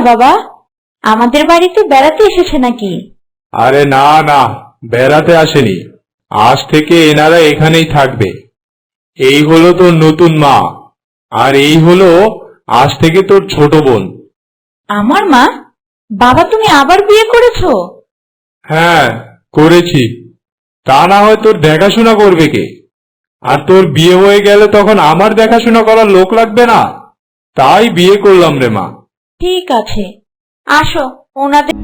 বাবা? আমাদের বাড়িতে বেড়াতে এসেছে নাকি? আরে না না বেড়াতে আসেনি। আজ থেকে এনারা এখানেই থাকবে। এই হলো তোর নতুন মা আর এই হলো আজ থেকে তোর ছোট বোন। আমার মা? বাবা তুমি আবার বিয়ে করেছ? হ্যাঁ করেছি। তা না হয় তোর দেখাশোনা করবে কে? আর তোর বিয়ে হয়ে গেলে তখন আমার দেখাশোনা করার লোক লাগবে না? তাই বিয়ে করলাম রে মা। ঠিক আছে। আসো ওনাদের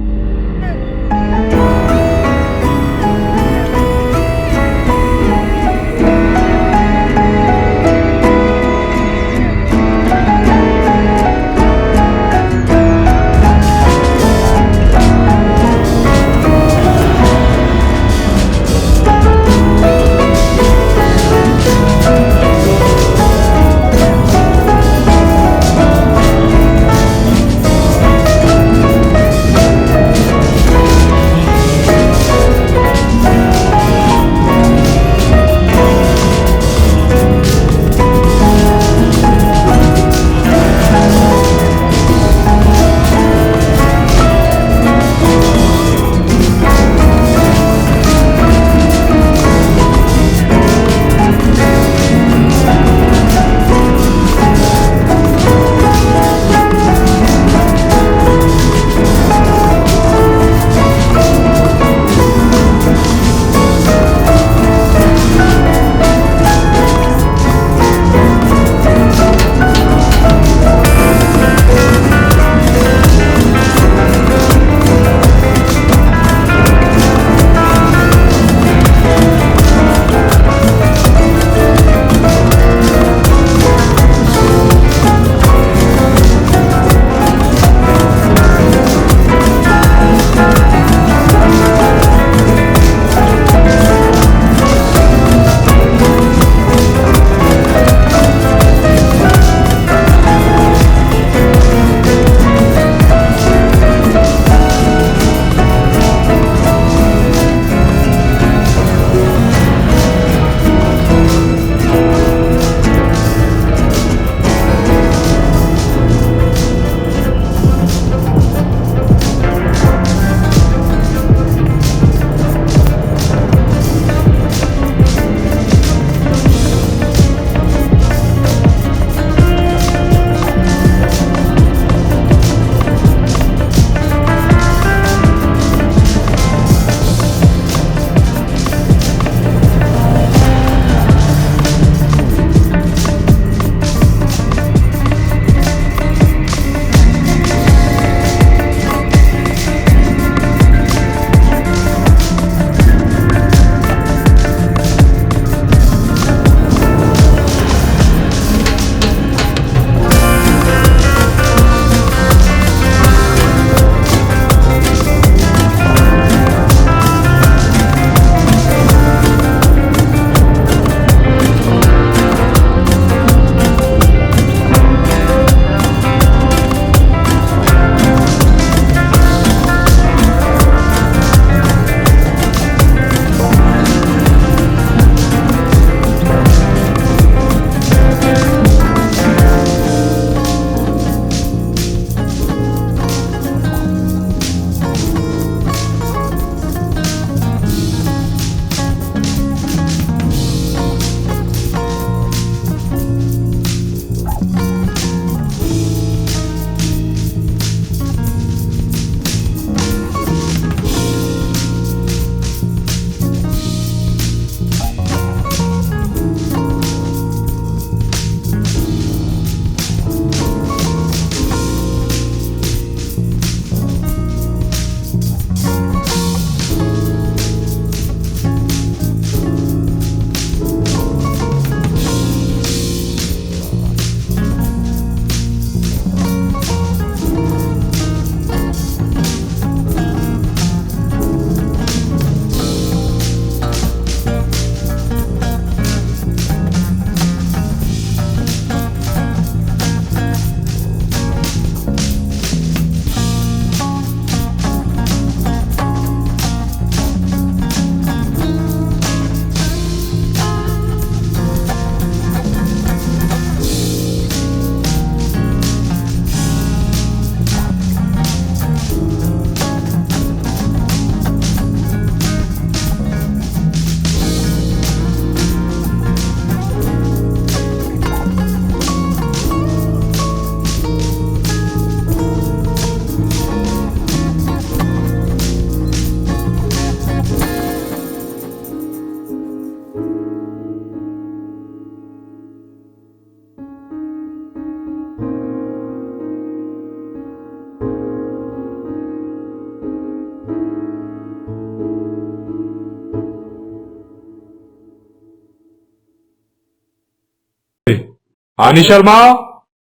আনিশার মা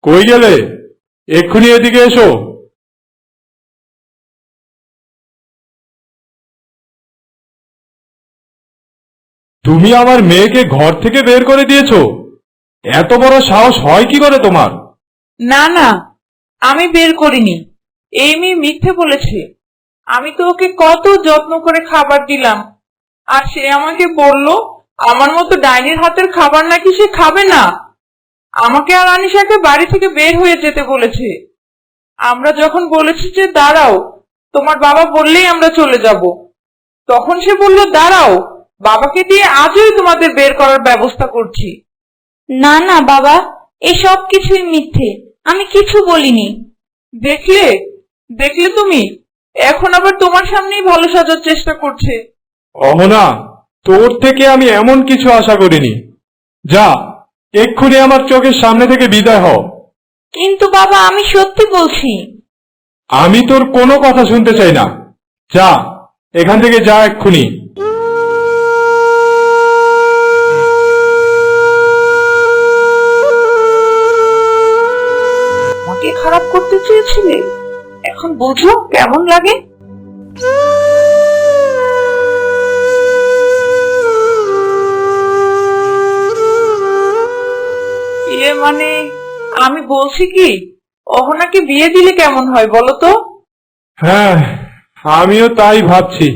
কই গেলে? এক্ষুনি এদিকে এসো। তুমি আমার মেয়েকে ঘর থেকে বের করে দিয়েছ। এত বড় সাহস হয় কি করে তোমার? না না, আমি বের করিনি। এই মেয়ে মিথ্যে বলেছে। আমি তো ওকে কত যত্ন করে খাবার দিলাম। আর সে আমাকে বলল, আমার মতো ডাইনির হাতের খাবার নাকি সে খাবে না? আমাকে আর আনিশাকে বাড়ি থেকে বের হয়ে যেতে বলেছে। আমরা যখন বলেছি যে দাঁড়াও তোমার বাবা বললেই আমরা চলে যাব। তখন সে বলল দাঁড়াও বাবাকে দিয়ে আজই তোমাদের বের করার ব্যবস্থা করছি। না না বাবা এসব কিছুই মিথ্যে আমি কিছু বলিনি। দেখলে দেখলে তুমি এখন আবার তোমার সামনেই ভালো সাজার চেষ্টা করছে। অহনা তোর থেকে আমি এমন কিছু আশা করিনি। যা এক্ষুনি আমার চোখের সামনে থেকে বিদায় হও। কিন্তু বাবা আমি সত্যি বলছি। আমি তোর কোনো কথা শুনতে চাই না। যা এখান থেকে যা এক্ষুনি। আমাকে খারাপ করতে চেয়েছিলে? এখন বোঝো কেমন লাগে। আমি বলছি কি অহনাকে বিয়ে দিলে কেমন হয় বলো তো? হ্যাঁ আমিও তাই ভাবছি।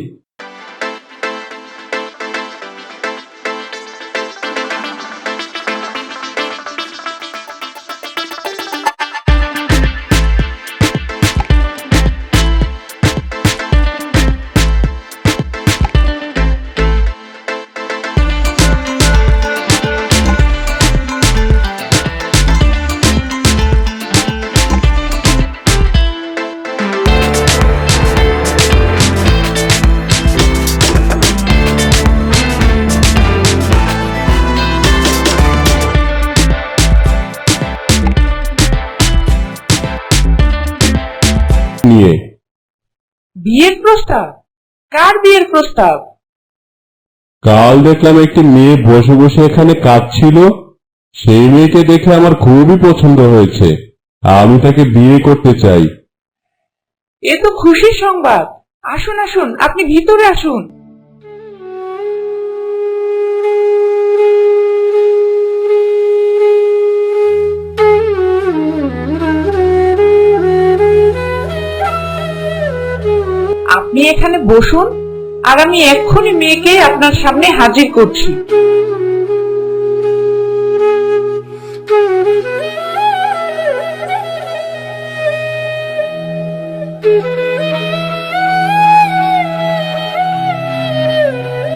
নিয়ে। বিয়ের প্রস্তাব? কার বিয়ের প্রস্তাব? কাল দেখলাম একটি মেয়ে বসে বসে এখানে কাঁদছিল। সেই মেয়েকে দেখে আমার খুবই পছন্দ হয়েছে। আমি তাকে বিয়ে করতে চাই। এ তো খুশির সংবাদ। আসুন আসুন আপনি ভিতরে আসুন। এখানে বসুন আর আমি এক্ষুনি মেয়েকে আপনার সামনে হাজির করছি।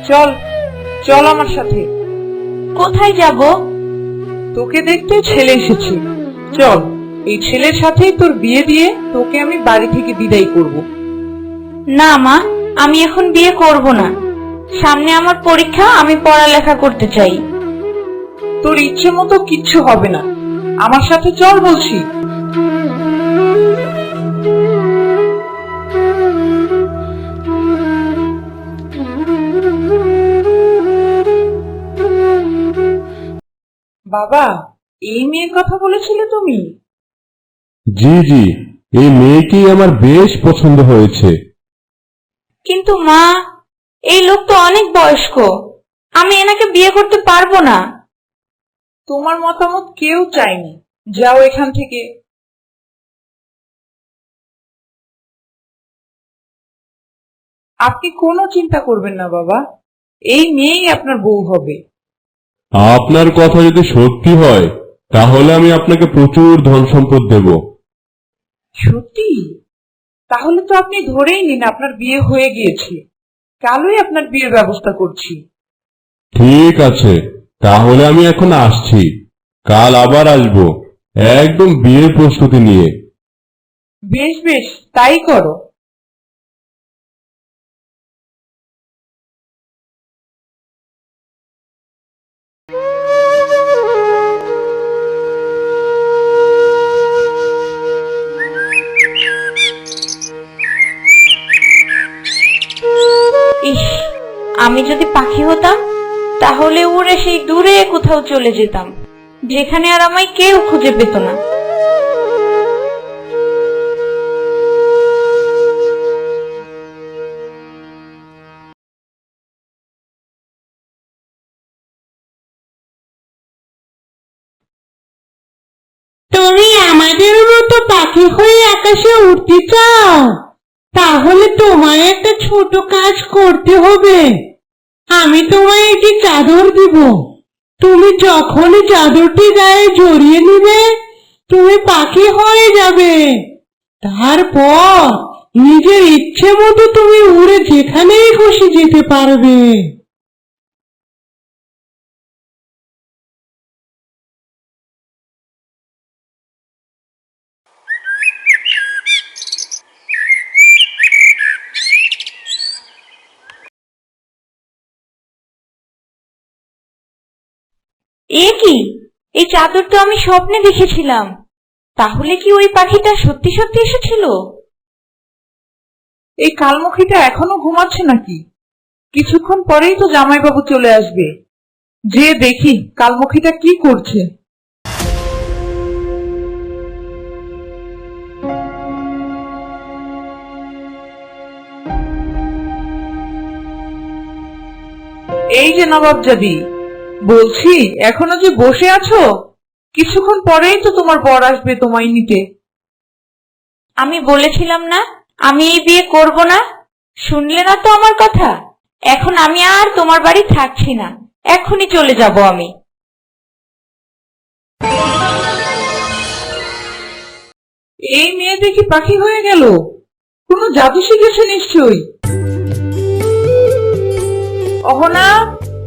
চল চল আমার সাথে। কোথায় যাব? তোকে দেখতে ছেলে এসেছে। চল এই ছেলের সাথেই তোর বিয়ে দিয়ে তোকে আমি বাড়ি থেকে বিদায় করব। না মা আমি এখন বিয়ে করব না। সামনে আমার পরীক্ষা আমি পড়ালেখা করতে চাই। তোর ইচ্ছে মতো কিচ্ছু হবে না। আমার সাথে চল বলছি। বাবা এই মেয়ের কথা বলেছিলে তুমি? জি জি এই মেয়েটি আমার বেশ পছন্দ হয়েছে। কিন্তু মা এই লোক তো অনেক বয়স্ক। আমি এনাকে বিয়ে করতে পারব না। তোমার মতামত কেউ চায়নি। যাও এখান থেকে। আপনি কোনো চিন্তা করবেন না বাবা। এই মেয়েই আপনার বউ হবে। আপনার কথা যদি সত্যি হয় তাহলে আমি আপনাকে প্রচুর ধন সম্পদ দেব। সত্যি? তাহলে তো আপনি ধরেই নিন আপনার বিয়ে হয়ে গিয়েছে। কালই আপনার বিয়ের ব্যবস্থা করছি। ঠিক আছে তাহলে আমি এখন আসছি। কাল আবার আসব একদম বিয়ের প্রস্তুতি নিয়ে। বেশ বেশ তাই করো। আমি যদি পাখি হতাম, তাহলে উড়ে সেই দূরে কোথাও চলে যেতাম, যেখানে আর আমায় কেউ খুঁজে পেত না। তুমি আমাদের মতো পাখি হয়ে আকাশে উঠতে চাও? তাহলে তোমায় একটা ছোট কাজ করতে হবে। আমি তোমায় একটি চাদর দিব। তুমি যখনই চাদরটি গায়ে জড়িয়ে নিবে, তুমি পাখি হয়ে যাবে। তারপর নিজের ইচ্ছে মতো তুমি উড়ে যেখানেই খুশি যেতে পারবে। এ কি? এই চাদর তো আমি স্বপ্নে দেখেছিলাম। তাহলে কি ওই পাখিটা সত্যি সত্যি এসেছিল? এই কালমুখীটা এখনও ঘুমাচ্ছে নাকি? কিছুক্ষণ পরেই তো জামাইবাবু চলে আসবে। যে দেখি কালমুখীটা কি করছে। এই যে নবাবজাদি বলছি এখনও যে বসে আছো? কিছুক্ষণ পরেই তো তোমার বর আসবে তোমায় নিতে। আমি বলেছিলাম না আমি এই বিয়ে করব না। শুনলে না তো আমার কথা? এখন আমি আর তোমার বাড়ি থাকছি না। এখনই চলে যাব আমি। এই মেয়ে দেখি পাখি হয়ে গেল। কোনো জাদু শিখেছে নিশ্চয়ই। অহনা